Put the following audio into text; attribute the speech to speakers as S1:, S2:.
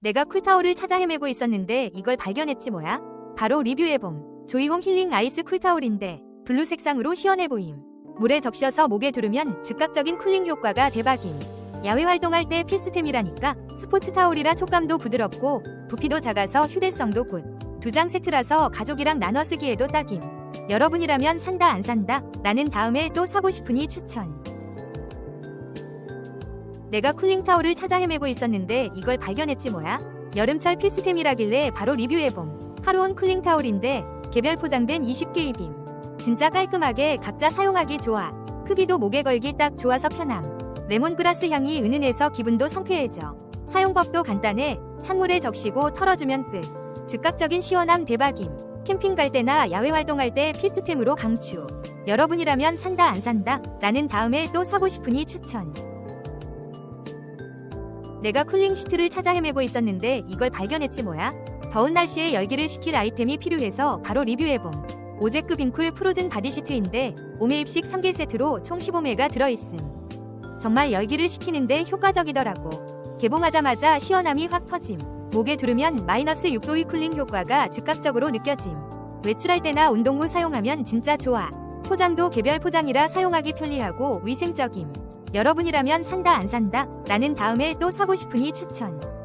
S1: 내가 쿨타올을 찾아 헤매고 있었는데 이걸 발견했지 뭐야? 바로 리뷰해봄. 조이홈 힐링 아이스 쿨타올인데 블루 색상으로 시원해 보임. 물에 적셔서 목에 두르면 즉각적인 쿨링 효과가 대박임. 야외 활동할 때 필수템이라니까 스포츠 타올이라 촉감도 부드럽고 부피도 작아서 휴대성도 굿. 두장 세트라서 가족이랑 나눠 쓰기에도 딱임. 여러분이라면 산다 안 산다? 나는 다음에 또 사고 싶으니 추천. 내가 쿨링 타올을 찾아 헤매고 있었는데 이걸 발견했지 뭐야? 여름철 필수템이라길래 바로 리뷰해봄. 하루온 쿨링 타올인데 개별 포장된 20개 입임. 진짜 깔끔하게 각자 사용하기 좋아. 크기도 목에 걸기 딱 좋아서 편함. 레몬그라스 향이 은은해서 기분도 상쾌해져. 사용법도 간단해. 찬물에 적시고 털어주면 끝. 즉각적인 시원함 대박임. 캠핑 갈 때나 야외 활동할 때 필수템으로 강추. 여러분이라면 산다 안 산다? 나는 다음에 또 사고 싶으니 추천. 내가 쿨링 시트를 찾아 헤매고 있었는데 이걸 발견했지 뭐야? 더운 날씨에 열기를 식힐 아이템이 필요해서 바로 리뷰해봄. 오제급 인쿨 프로즌 바디 시트인데 5매입식 3개 세트로 총 15매가 들어있음. 정말 열기를 식히는데 효과적이더라고. 개봉하자마자 시원함이 확 퍼짐. 목에 두르면 마이너스 6도의 쿨링 효과가 즉각적으로 느껴짐. 외출할 때나 운동 후 사용하면 진짜 좋아. 포장도 개별 포장이라 사용하기 편리하고 위생적임. 여러분이라면 산다 안 산다? 나는 다음에 또 사고 싶으니 추천.